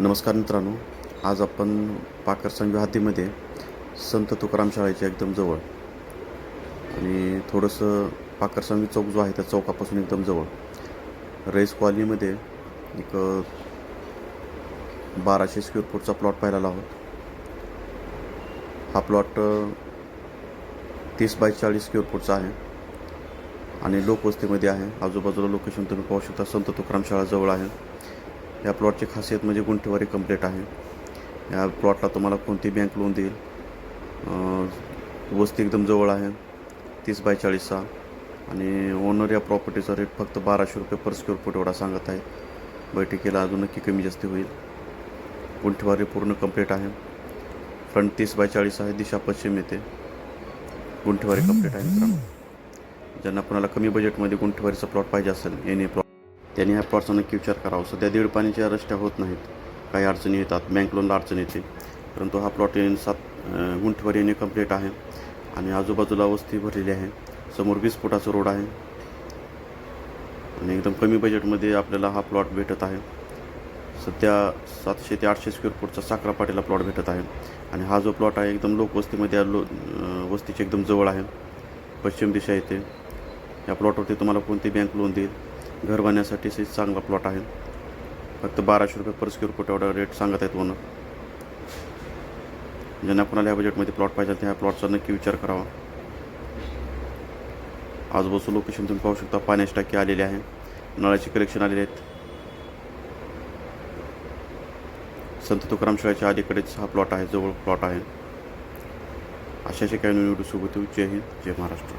नमस्कार मित्रांनो. आज आपण पाकरसंघ हद्दीमध्ये संत तुकाराम शाळेच्या एकदम जवळ आणि थोडंसं पाकरसंघ चौक जो आहे त्या चौकापासून एकदम जवळ रेस कॉलनीमध्ये एक बाराशे स्क्वेअर फूटचा प्लॉट पाहिलेला आहोत. हा प्लॉट तीस बाय चाळीस स्क्वेअर फूटचा आहे आणि लोकवस्तीमध्ये आहे. आजूबाजूला लोकेशन तुम्ही पाहू शकता संत तुकाराम शाळा जवळ आहे. या प्लॉटची खासियत म्हणजे गुंठेवारी कंप्लीट आहे. या प्लॉटला तुम्हाला कोणती बँक लोन देईल? वस्ती एकदम जवळ आहे. तीस बाय चाळीसचा आणि ओनर या प्रॉपर्टीचा रेट फक्त बाराशे रुपये पर स्क्वेअर फूट एवढा सांगत आहे. बैठकीला अजून नक्की कमी जास्त होईल. गुंठेवारी पूर्ण कंप्लीट आहे. फ्रंट तीस बाय चाळीस आहे दिशा पश्चिम येते. गुंठेवारी कंप्लीट आहे मित्रांनो. ज्यांना कोणाला कमी बजेटमध्ये गुंठेवारीचा प्लॉट पाहिजे असेल एनी प्लॉट त्यांनी ह्या प्लॉटचा नक्की विचार करावा. सध्या दीड पाण्याच्या रस्त्या होत नाहीत. काही अडचणी येतात. बँक लोनला अडचण येते. परंतु हा प्लॉट सात अं, गुंठेवर येणे कंप्लीट आहे. आणि आजूबाजूला वस्ती भरलेली आहे. समोर वीस फुटाचा रोड आहे. आणि एकदम कमी बजेटमध्ये आपल्याला हा प्लॉट भेटत आहे. सध्या सातशे ते आठशे स्क्वेअर फूटचा साखरा पाटीला प्लॉट भेटत आहे. आणि हा जो प्लॉट आहे एकदम लोकवस्तीमध्ये लो अं, वस्तीच्या एकदम जवळ आहे. पश्चिम दिशा येते. या प्लॉटवरती तुम्हाला कोणती बँक लोन देईल? घर बांधण्यासाठी चांगला प्लॉट आहे. फक्त बाराशे रुपये पर स्क्वेअर फूट एवढा रेट सांगत आहेत म्हणून ज्यांना कोणाला या बजेटमध्ये प्लॉट पाहिजे त्या प्लॉटचा नक्की विचार करावा. आजूबाजू लोकेशन तुम्ही पाहू शकता पाण्याची टाकी आलेली आहे. नळाचे कलेक्शन आलेले आहेत. संत तुकाराम शाळेच्या अलीकडेच हा प्लॉट आहे जवळ प्लॉट आहे. अशा अशा काही व्हिडिओ सोबत जय हिंद जय महाराष्ट्र.